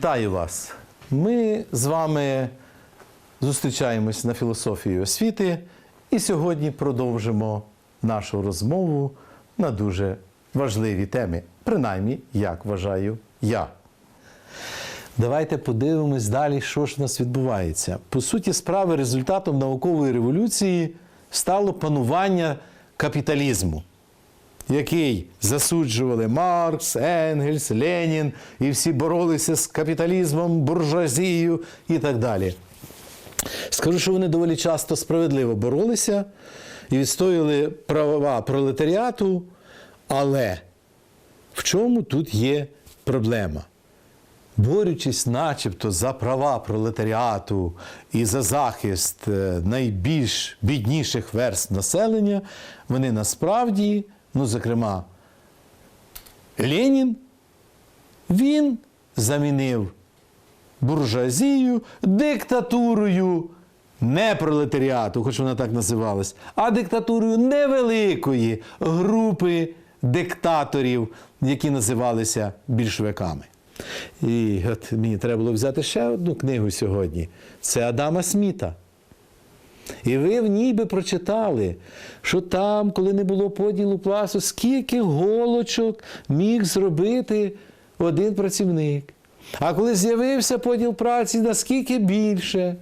Вітаю вас! Ми з вами зустрічаємось на філософії освіти і сьогодні продовжимо нашу розмову на дуже важливі теми. Принаймні, як вважаю я. Давайте подивимось далі, що ж у нас відбувається. По суті, справи результатом наукової революції стало панування капіталізму який засуджували Маркс, Енгельс, Ленін, і всі боролися з капіталізмом, буржуазією і так далі. Скажу, що вони доволі часто справедливо боролися і відстоювали права пролетаріату, але в чому тут є проблема? Борючись начебто за права пролетаріату і за захист е, найбільш бідніших верств населення, вони насправді, ну, зокрема, Ленін, він замінив буржуазію диктатурою не пролетаріату, хоч вона так називалась, а диктатурою невеликої групи диктаторів, які називалися більшовиками. І от мені треба було взяти ще одну книгу сьогодні. Це Адама Сміта. І ви в ній би прочитали, що там, коли не було поділу пласту, скільки голочок міг зробити один працівник. А коли з'явився поділ праці, наскільки більше.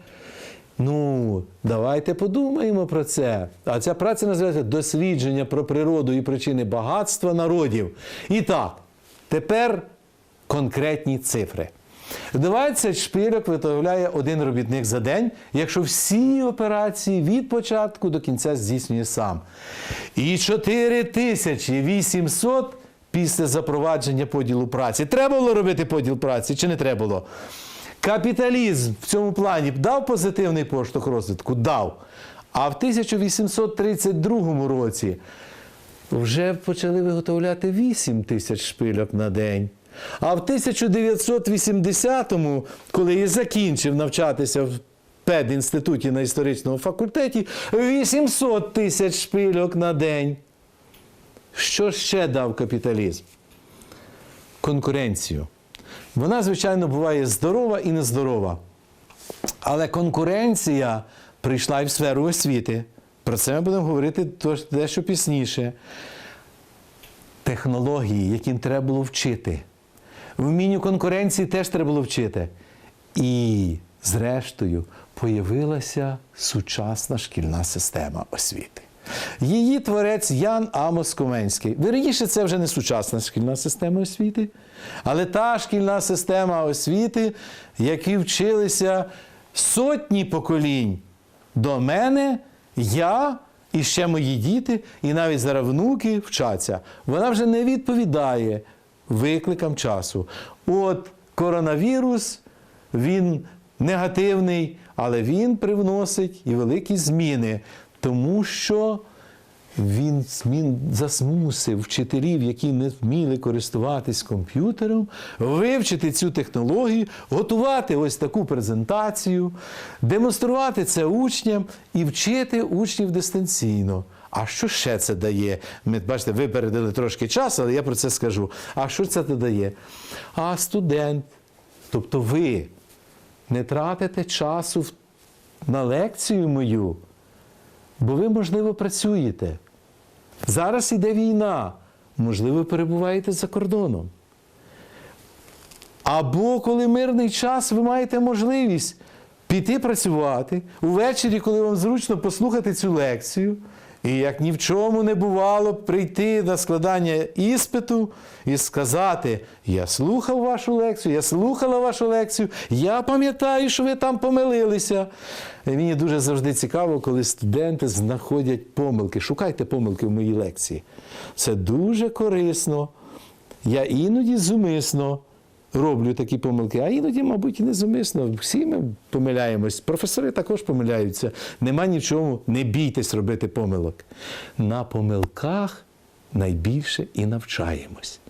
Ну, давайте подумаємо про це. А ця праця називається дослідження про природу і причини багатства народів. І так, тепер конкретні цифри. 20 шпильок виготовляє один робітник за день, якщо всі операції від початку до кінця здійснює сам. І 4800 після запровадження поділу праці. Треба було робити поділ праці чи не треба було? Капіталізм в цьому плані дав позитивний поштовх розвитку? Дав. А в 1832 році вже почали виготовляти 8 тисяч шпильок на день. А в 1980-му, коли я закінчив навчатися в педінституті на історичному факультеті, 800 тисяч шпильок на день. Що ще дав капіталізм? Конкуренцію. Вона, звичайно, буває здорова і нездорова. Але конкуренція прийшла і в сферу освіти. Про це ми будемо говорити дещо пізніше. Технології, яким треба було вчити. Вмінню конкуренції теж треба було вчити. І, зрештою, появилася сучасна шкільна система освіти. Її творець Ян Амос Коменський. Вірніше, це вже не сучасна шкільна система освіти, але та шкільна система освіти, які вчилися сотні поколінь до мене, я і ще мої діти, і навіть зараз внуки вчаться. Вона вже не відповідає викликам часу. От коронавірус, він негативний, але він привносить і великі зміни, тому що він засмусив вчителів, які не вміли користуватись комп'ютером, вивчити цю технологію, готувати ось таку презентацію, демонструвати це учням і вчити учнів дистанційно. А що ще це дає? Ми бачите, випередили трошки час, але я про це скажу. А що це дає? А студент, тобто ви не тратите часу на лекцію мою, бо ви, можливо, працюєте. Зараз іде війна, можливо, перебуваєте за кордоном. Або коли мирний час, ви маєте можливість піти працювати увечері, коли вам зручно послухати цю лекцію, і як ні в чому не бувало, прийти на складання іспиту і сказати: Я слухав вашу лекцію, я слухала вашу лекцію, я пам'ятаю, що ви там помилилися. І мені дуже завжди цікаво, коли студенти знаходять помилки. Шукайте помилки в моїй лекції. Це дуже корисно. Я іноді зумисно роблю такі помилки, а іноді, мабуть, і незумисно. Всі ми помиляємось. Професори також помиляються. Нема ні в чому, не бійтесь робити помилок. На помилках найбільше і навчаємось.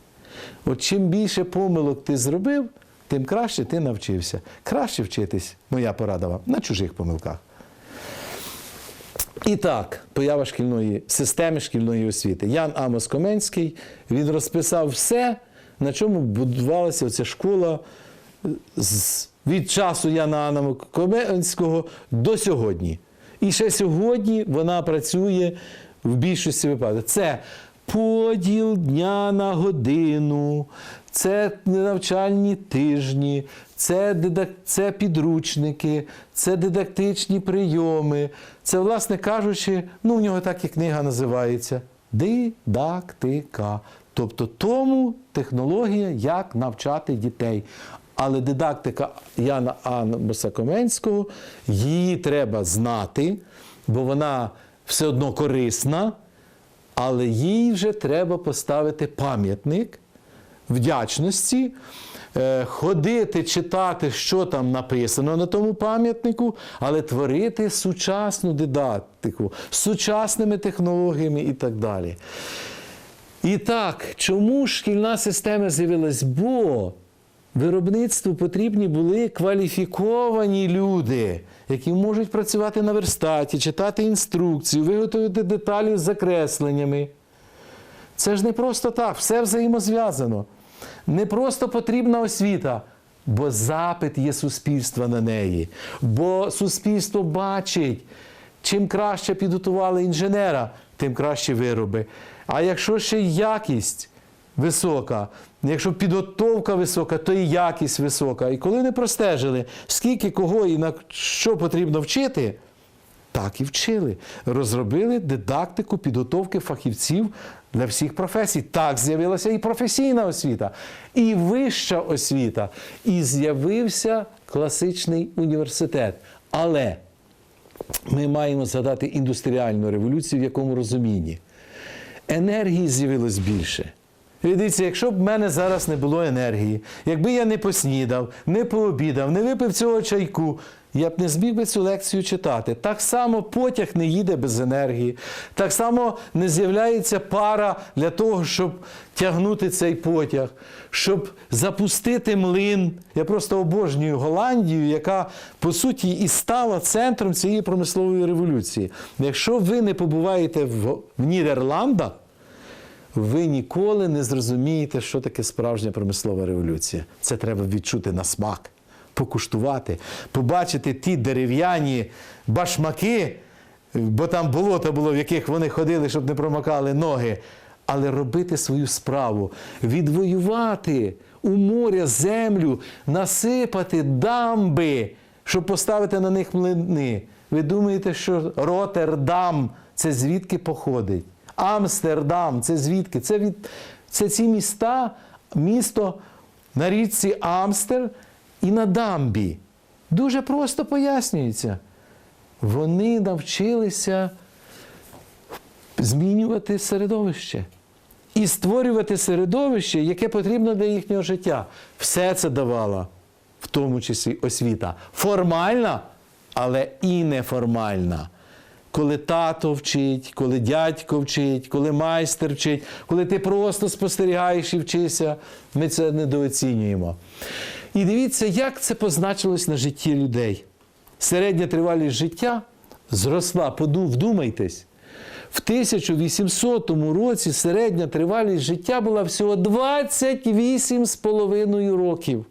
От чим більше помилок ти зробив, тим краще ти навчився. Краще вчитись, моя порада вам, на чужих помилках. І так, поява шкільної системи шкільної освіти. Ян Амос Коменський він розписав все, на чому будувалася ця школа від часу Яна Анна до сьогодні. І ще сьогодні вона працює в більшості випадків. Це поділ дня на годину, це навчальні тижні, це, дидак... це підручники, це дидактичні прийоми. Це, власне кажучи, ну, у нього так і книга називається дидактика. Тобто тому технологія, як навчати дітей. Але дидактика Яна Анна Коменського, її треба знати, бо вона все одно корисна, але їй вже треба поставити пам'ятник вдячності, е, ходити, читати, що там написано на тому пам'ятнику, але творити сучасну дидактику, з сучасними технологіями і так далі. І так, чому шкільна система з'явилась? Бо виробництву потрібні були кваліфіковані люди, які можуть працювати на верстаті, читати інструкцію, виготовити деталі з закресленнями. Це ж не просто так, все взаємозв'язано. Не просто потрібна освіта, бо запит є суспільства на неї. Бо суспільство бачить, чим краще підготували інженера, тим краще вироби. А якщо ще якість висока, якщо підготовка висока, то і якість висока. І коли не простежили, скільки кого і на що потрібно вчити, так і вчили. Розробили дидактику підготовки фахівців для всіх професій. Так з'явилася і професійна освіта, і вища освіта, і з'явився класичний університет. Але ми маємо згадати індустріальну революцію, в якому розумінні. Енергії з'явилось більше. І Дивіться, якщо б в мене зараз не було енергії, якби я не поснідав, не пообідав, не випив цього чайку, я б не зміг би цю лекцію читати. Так само потяг не їде без енергії, так само не з'являється пара для того, щоб тягнути цей потяг, щоб запустити млин. Я просто обожнюю Голландію, яка по суті і стала центром цієї промислової революції. Якщо ви не побуваєте в, Нідерландах, ви ніколи не зрозумієте, що таке справжня промислова революція. Це треба відчути на смак, покуштувати, побачити ті дерев'яні башмаки, бо там болото було, в яких вони ходили, щоб не промокали ноги. Але робити свою справу, відвоювати у моря землю, насипати дамби, щоб поставити на них млини. Ви думаєте, що Роттердам це звідки походить? Амстердам, це звідки? Це, від, це ці міста, місто на річці Амстер і на дамбі. Дуже просто пояснюється. Вони навчилися змінювати середовище і створювати середовище, яке потрібно для їхнього життя. Все це давала, в тому числі освіта. Формальна, але і неформальна коли тато вчить, коли дядько вчить, коли майстер вчить, коли ти просто спостерігаєш і вчишся, ми це недооцінюємо. І дивіться, як це позначилось на житті людей. Середня тривалість життя зросла, вдумайтесь. В 1800 році середня тривалість життя була всього 28,5 років.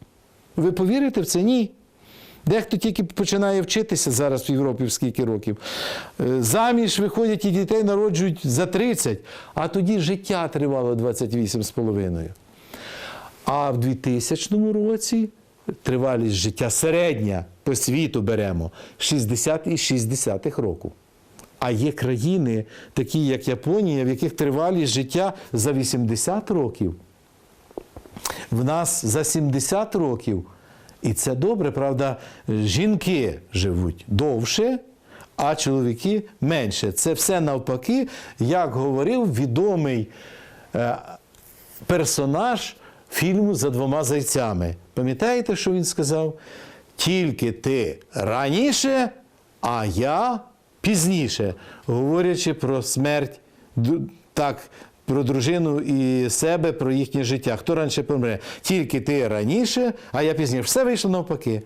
Ви повірите в це? Ні. Дехто тільки починає вчитися зараз в Європі в скільки років. Е, Заміж виходять і дітей народжують за 30, а тоді життя тривало 28,5. А в 2000 році тривалість життя середня по світу беремо 60,6 року. А є країни, такі як Японія, в яких тривалість життя за 80 років. В нас за 70 років. І це добре, правда, жінки живуть довше, а чоловіки менше. Це все навпаки, як говорив відомий е, персонаж фільму за двома зайцями. Пам'ятаєте, що він сказав? Тільки ти раніше, а я пізніше, говорячи про смерть так про дружину і себе, про їхнє життя. Хто раніше помре? Тільки ти раніше, а я пізніше. Все вийшло навпаки.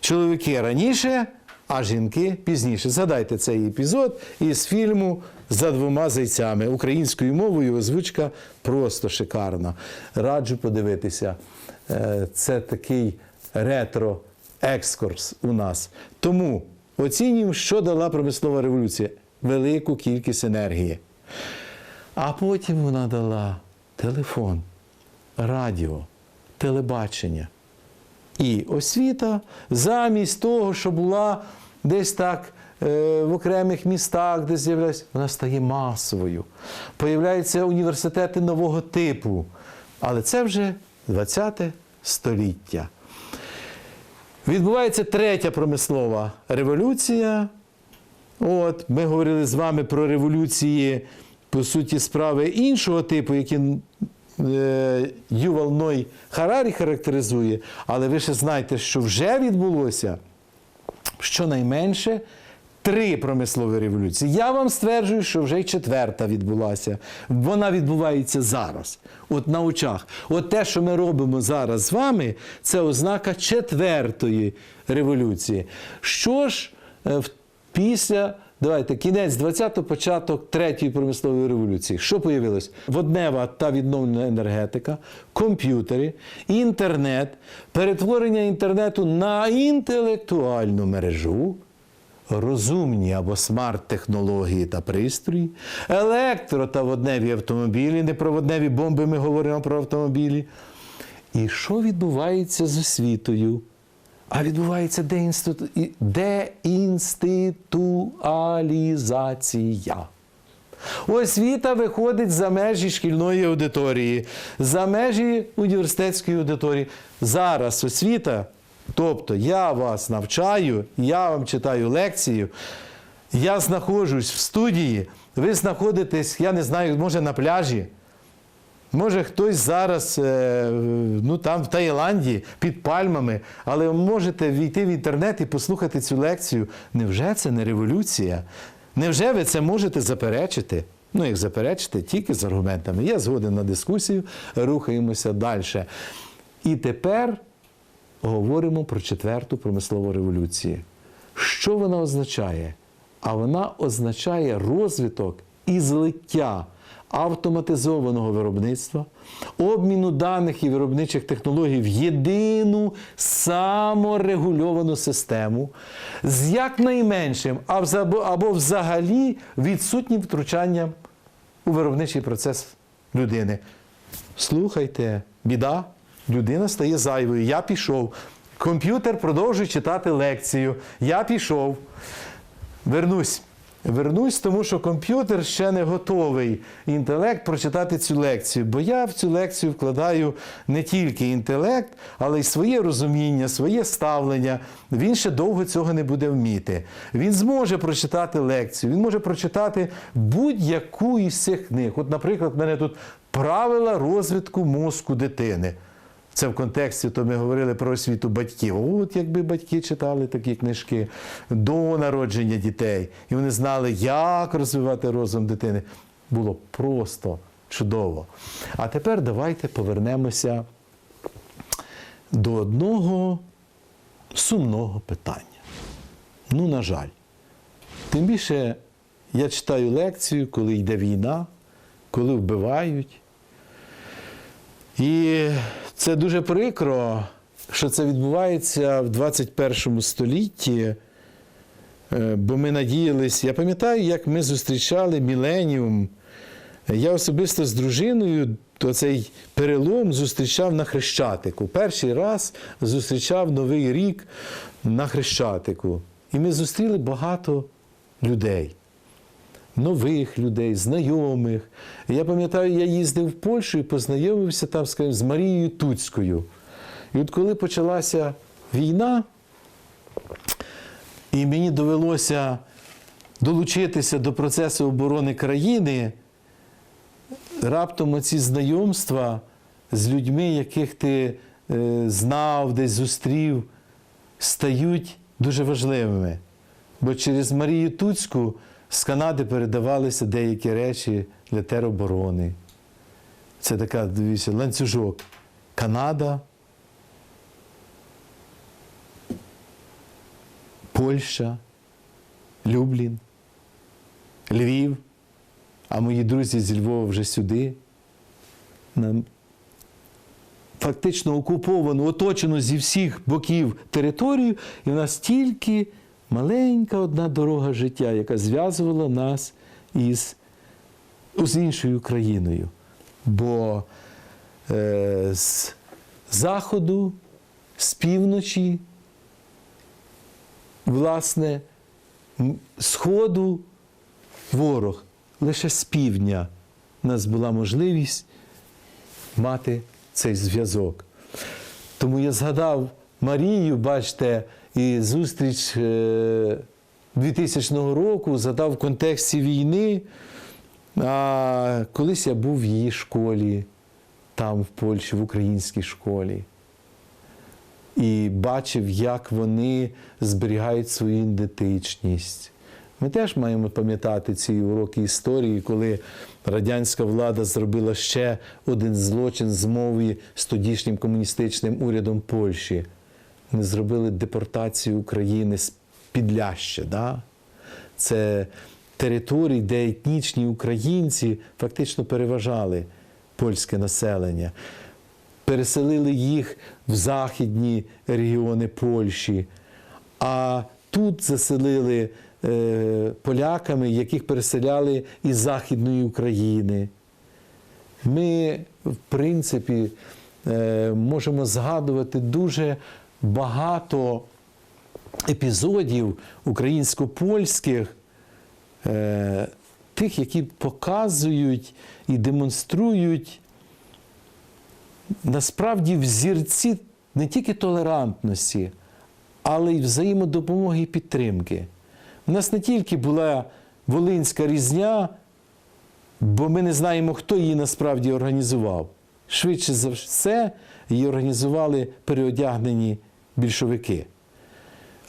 Чоловіки раніше, а жінки пізніше. Згадайте цей епізод із фільму за двома зайцями. Українською мовою озвучка просто шикарна. Раджу подивитися. е, це такий ретро-екскурс у нас. Тому оцінюємо, що дала промислова революція велику кількість енергії. А потім вона дала телефон, радіо, телебачення. І освіта замість того, що була десь так в окремих містах, де з'являлася, вона стає масовою. Появляються університети нового типу. Але це вже 20 століття. Відбувається третя промислова революція. От, ми говорили з вами про революції, по суті, справи іншого типу, які е, Ювал Ной Харарі характеризує, але ви ще знаєте, що вже відбулося щонайменше три промислові революції. Я вам стверджую, що вже й четверта відбулася. Вона відбувається зараз, от на очах. От те, що ми робимо зараз з вами, це ознака четвертої революції. Що ж е, після. Давайте кінець 20-го, початок третьої промислової революції. Що появилось? Воднева та відновлена енергетика, комп'ютери, інтернет, перетворення інтернету на інтелектуальну мережу, розумні або смарт-технології та пристрої, електро та водневі автомобілі, непроводневі бомби, ми говоримо про автомобілі. І що відбувається з освітою? А відбувається деінститу... деінституалізація. Освіта виходить за межі шкільної аудиторії, за межі університетської аудиторії. Зараз освіта, тобто я вас навчаю, я вам читаю лекцію, я знаходжусь в студії, ви знаходитесь, я не знаю, може на пляжі. Може, хтось зараз е, ну, там в Таїланді під пальмами, але ви можете війти в інтернет і послухати цю лекцію. Невже це не революція? Невже ви це можете заперечити? Ну, як заперечити, тільки з аргументами. Я згоден на дискусію, рухаємося далі. І тепер говоримо про четверту промислову революцію. Що вона означає? А вона означає розвиток і злиття автоматизованого виробництва, обміну даних і виробничих технологій в єдину саморегульовану систему з якнайменшим або взагалі відсутнім втручанням у виробничий процес людини. Слухайте, біда, людина стає зайвою. Я пішов. Комп'ютер продовжує читати лекцію. Я пішов. Вернусь. Вернусь, тому що комп'ютер ще не готовий інтелект прочитати цю лекцію. Бо я в цю лекцію вкладаю не тільки інтелект, але й своє розуміння, своє ставлення. Він ще довго цього не буде вміти. Він зможе прочитати лекцію, він може прочитати будь-яку із цих книг. От, наприклад, в мене тут правила розвитку мозку дитини. Це в контексті, то ми говорили про освіту батьків. От якби батьки читали такі книжки до народження дітей, і вони знали, як розвивати розум дитини. Було просто чудово. А тепер давайте повернемося до одного сумного питання. Ну, на жаль. Тим більше я читаю лекцію, коли йде війна, коли вбивають. І це дуже прикро, що це відбувається в 21 столітті, е, бо ми надіялись. Я пам'ятаю, як ми зустрічали міленіум. Я особисто з дружиною то цей перелом зустрічав на Хрещатику. Перший раз зустрічав Новий рік на Хрещатику. І ми зустріли багато людей нових людей, знайомих. І Я пам'ятаю, я їздив в Польщу і познайомився там скажімо, з Марією Туцькою. І от коли почалася війна, і мені довелося долучитися до процесу оборони країни, раптом оці знайомства з людьми, яких ти е, знав, десь зустрів, стають дуже важливими. Бо через Марію Туцьку з Канади передавалися деякі речі для тероборони. Це така, дивіться, ланцюжок. Канада, Польща, Люблін, Львів, а мої друзі зі Львова вже сюди. Фактично окуповану, оточену зі всіх боків територію, і в нас тільки маленька одна дорога життя, яка зв'язувала нас із з іншою країною. Бо е, з заходу, з півночі, власне, сходу ворог. Лише з півдня у нас була можливість мати цей зв'язок. Тому я згадав Марію, бачите, і зустріч е, 2000 року згадав в контексті війни. А колись я був в її школі, там, в Польщі, в українській школі. І бачив, як вони зберігають свою ідентичність. Ми теж маємо пам'ятати ці уроки історії, коли радянська влада зробила ще один злочин змови з тодішнім комуністичним урядом Польщі. Зробили депортацію України з Підляща. Да? Це території, де етнічні українці фактично переважали польське населення. Переселили їх в західні регіони Польщі, а тут заселили е, поляками, яких переселяли із Західної України. Ми, в принципі, е, можемо згадувати дуже багато епізодів українсько-польських, е, тих, які показують і демонструють насправді взірці не тільки толерантності, але й взаємодопомоги і підтримки. У нас не тільки була Волинська різня, бо ми не знаємо, хто її насправді організував. Швидше за все, її організували переодягнені більшовики.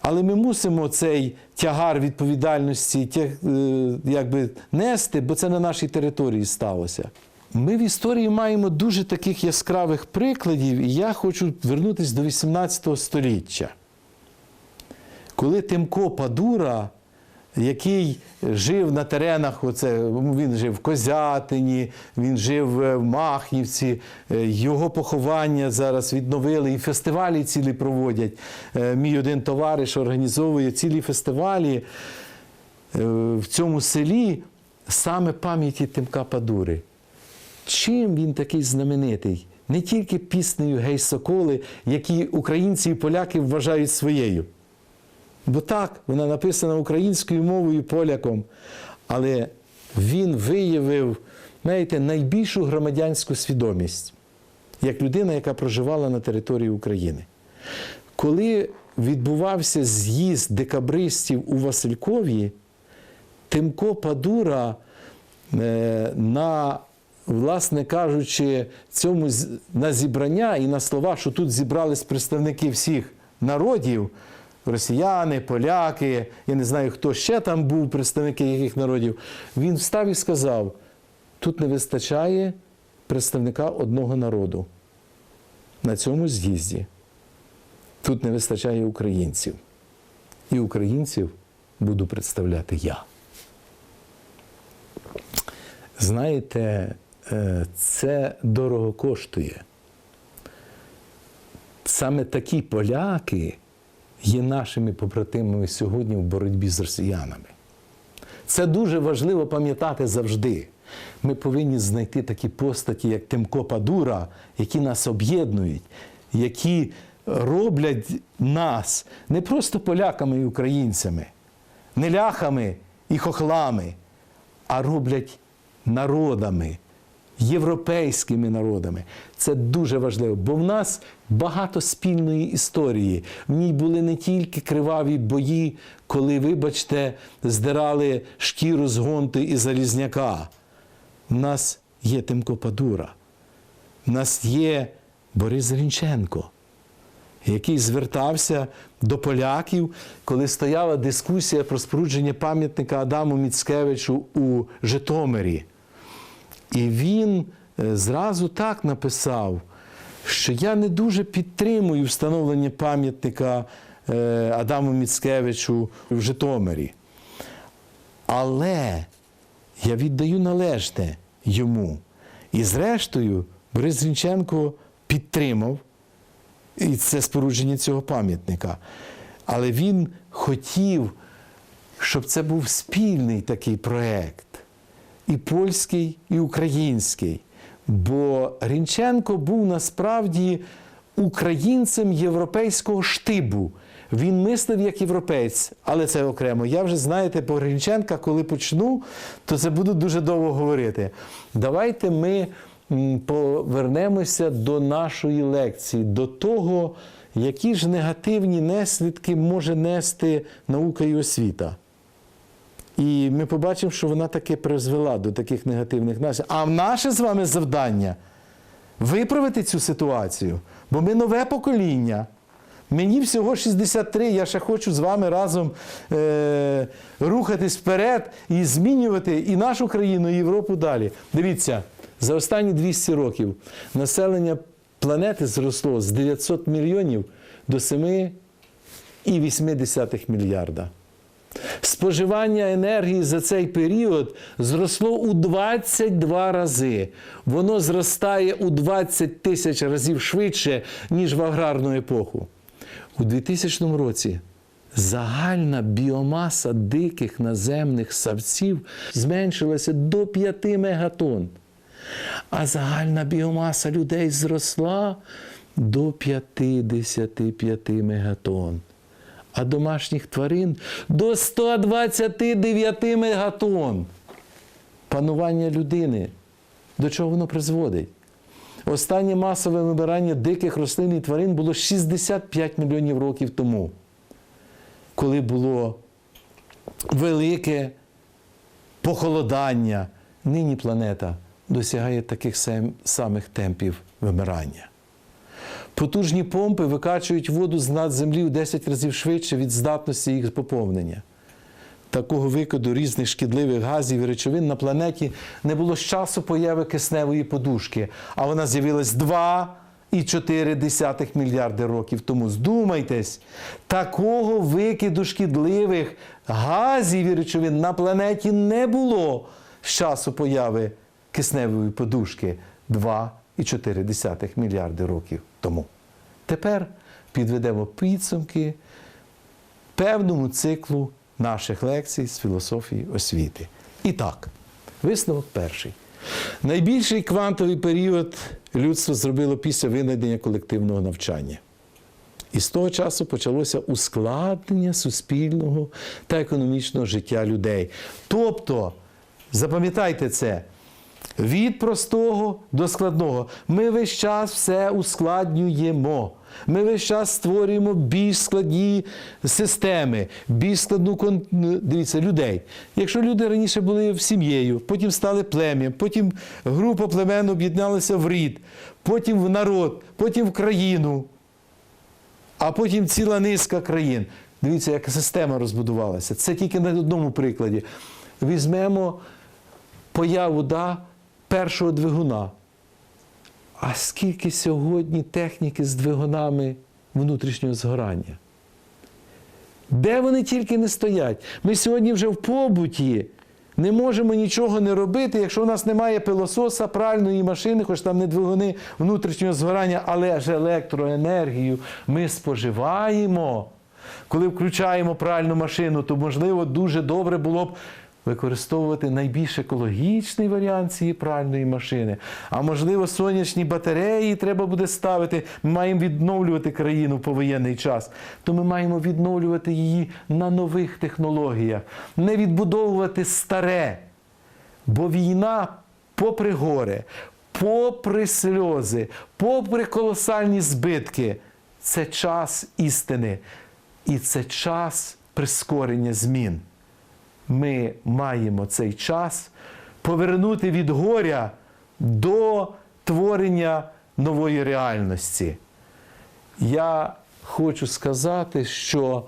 Але ми мусимо цей тягар відповідальності тяг, е, якби, нести, бо це на нашій території сталося. Ми в історії маємо дуже таких яскравих прикладів, і я хочу вернутися до 18 століття. Коли Тимко Падура, який жив на теренах, оце, він жив в Козятині, він жив е, в Махнівці, е, його поховання зараз відновили, і фестивалі цілі проводять. Е, Мій один товариш організовує цілі фестивалі в цьому селі саме пам'яті Тимка Падури. Чим він такий знаменитий? Не тільки піснею Гей Соколи, які українці і поляки вважають своєю. Бо так, вона написана українською мовою поляком. Але він виявив, знаєте, найбільшу громадянську свідомість, як людина, яка проживала на території України. Коли відбувався з'їзд декабристів у Василькові, Тимко Падура е, на, власне кажучи, цьому на зібрання і на слова, що тут зібрались представники всіх народів, росіяни, поляки, я не знаю, хто ще там був, представники яких народів, він встав і сказав: тут не вистачає представника одного народу на цьому з'їзді. Тут не вистачає українців. І українців буду представляти я. Знаєте, е, це дорого коштує. Саме такі поляки є нашими побратимами сьогодні в боротьбі з росіянами. Це дуже важливо пам'ятати завжди. Ми повинні знайти такі постаті, як Тимко Падура, які нас об'єднують, які роблять нас не просто поляками і українцями, не ляхами і хохлами, а роблять народами, європейськими народами. Це дуже важливо, бо в нас багато спільної історії. В ній були не тільки криваві бої, коли, вибачте, здирали шкіру з гонти і залізняка. В нас є Тимко Падура, в нас є Борис Грінченко який звертався до поляків, коли стояла дискусія про спорудження пам'ятника Адаму Міцкевичу у Житомирі. І він е, зразу так написав, що я не дуже підтримую встановлення пам'ятника е, Адаму Міцкевичу в Житомирі. Але я віддаю належне йому. І зрештою, Борис Грінченко підтримав і це спорудження цього пам'ятника. Але він хотів, щоб це був спільний такий проєкт, і польський, і український. Бо Грінченко був насправді українцем європейського штибу. Він мислив як європейць, але це окремо. Я вже знаєте, по Грінченка, коли почну, то це буду дуже довго говорити. Давайте ми повернемося до нашої лекції, до того, які ж негативні наслідки може нести наука і освіта. І ми побачимо, що вона таки призвела до таких негативних наслідків. А наше з вами завдання виправити цю ситуацію, бо ми нове покоління. Мені всього 63, я ще хочу з вами разом е, рухатись вперед і змінювати і нашу країну, і Європу далі. Дивіться, за останні 200 років населення планети зросло з 900 мільйонів до 7,8 мільярда. Споживання енергії за цей період зросло у 22 рази. Воно зростає у 20 тисяч разів швидше, ніж в аграрну епоху. У 2000 році загальна біомаса диких наземних савців зменшилася до 5 мегатонн. А загальна біомаса людей зросла до 55 мегатонн а домашніх тварин до 129 мегатонн. Панування людини. До чого воно призводить? Останнє масове вибирання диких рослин і тварин було 65 мільйонів років тому, коли було велике похолодання. Нині планета досягає таких самих темпів вимирання. Потужні помпи викачують воду з над землі в 10 разів швидше від здатності їх поповнення. Такого викиду різних шкідливих газів і речовин на планеті не було з часу появи кисневої подушки, а вона з'явилась 2,4 мільярди років тому. Здумайтесь, такого викиду шкідливих газів і речовин на планеті не було з часу появи кисневої подушки 2,4 мільярди років тому. Тепер підведемо підсумки певному циклу наших лекцій з філософії освіти. І так, висновок перший. Найбільший квантовий період людство зробило після винайдення колективного навчання. І з того часу почалося ускладнення суспільного та економічного життя людей. Тобто, запам'ятайте це, від простого до складного. Ми весь час все ускладнюємо. Ми весь час створюємо більш складні системи, більш складну кон... дивіться, людей. Якщо люди раніше були сім'єю, потім стали плем'ям, потім група племен об'єдналася в рід, потім в народ, потім в країну, а потім ціла низка країн. Дивіться, яка система розбудувалася. Це тільки на одному прикладі. Візьмемо появу да, першого двигуна. А скільки сьогодні техніки з двигунами внутрішнього згорання? Де вони тільки не стоять? Ми сьогодні вже в побуті не можемо нічого не робити, якщо у нас немає пилососа, пральної машини, хоч там не двигуни внутрішнього згорання, але ж електроенергію ми споживаємо. Коли включаємо пральну машину, то можливо дуже добре було б використовувати найбільш екологічний варіант цієї пральної машини. А можливо, сонячні батареї треба буде ставити. Ми маємо відновлювати країну в повоєнний час. То ми маємо відновлювати її на нових технологіях, не відбудовувати старе. Бо війна, попри горе, попри сльози, попри колосальні збитки, це час істини. І це час прискорення змін ми маємо цей час повернути від горя до творення нової реальності. Я хочу сказати, що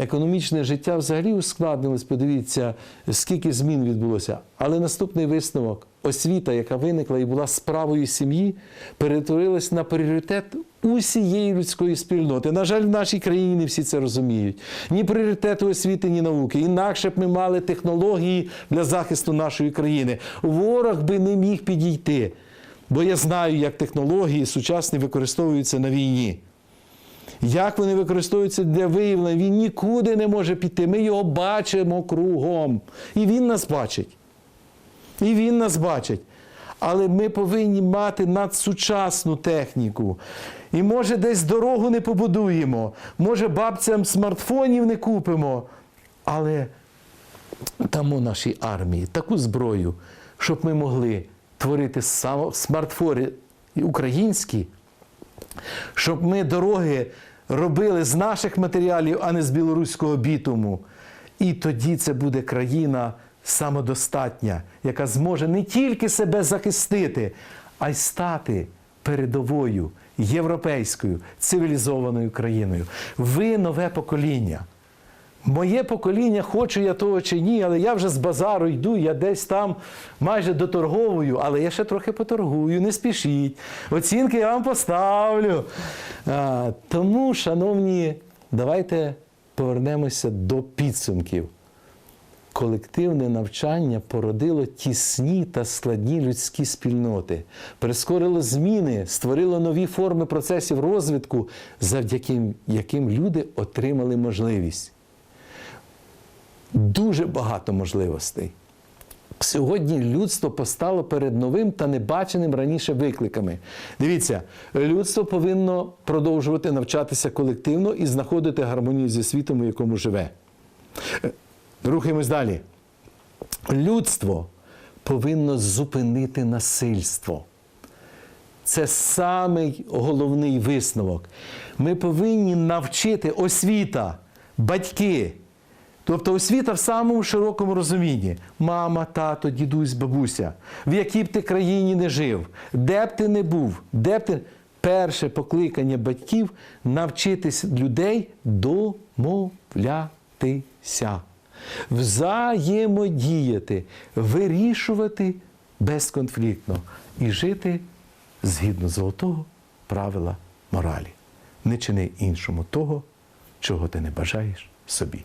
економічне життя взагалі ускладнилось. Подивіться, скільки змін відбулося. Але наступний висновок освіта, яка виникла і була справою сім'ї, перетворилась на пріоритет усієї людської спільноти. На жаль, в нашій країні не всі це розуміють. Ні пріоритету освіти, ні науки. Інакше б ми мали технології для захисту нашої країни. Ворог би не міг підійти. Бо я знаю, як технології сучасні використовуються на війні. Як вони використовуються для виявлення, він нікуди не може піти. Ми його бачимо кругом. І він нас бачить. І він нас бачить. Але ми повинні мати надсучасну техніку. І може десь дорогу не побудуємо, може бабцям смартфонів не купимо. Але дамо нашій армії таку зброю, щоб ми могли творити смартфони українські, щоб ми дороги робили з наших матеріалів, а не з білоруського бітуму. І тоді це буде країна самодостатня, яка зможе не тільки себе захистити, а й стати передовою європейською цивілізованою країною. Ви нове покоління. Моє покоління, хочу я того чи ні, але я вже з базару йду, я десь там майже доторговую, але я ще трохи поторгую, не спішіть. Оцінки я вам поставлю. А, тому, шановні, давайте повернемося до підсумків. Колективне навчання породило тісні та складні людські спільноти, прискорило зміни, створило нові форми процесів розвитку, завдяки яким люди отримали можливість дуже багато можливостей. Сьогодні людство постало перед новим та небаченим раніше викликами. Дивіться, людство повинно продовжувати навчатися колективно і знаходити гармонію зі світом, у якому живе. Е, Рухаємось далі. Людство повинно зупинити насильство. Це самий головний висновок. Ми повинні навчити освіта, батьки. Тобто освіта в самому широкому розумінні. Мама, тато, дідусь, бабуся, в якій б ти країні не жив, де б ти не був, де б ти. Перше покликання батьків навчитись людей домовлятися, взаємодіяти, вирішувати безконфліктно і жити згідно золотого правила моралі. Не чини іншому того, чого ти не бажаєш собі.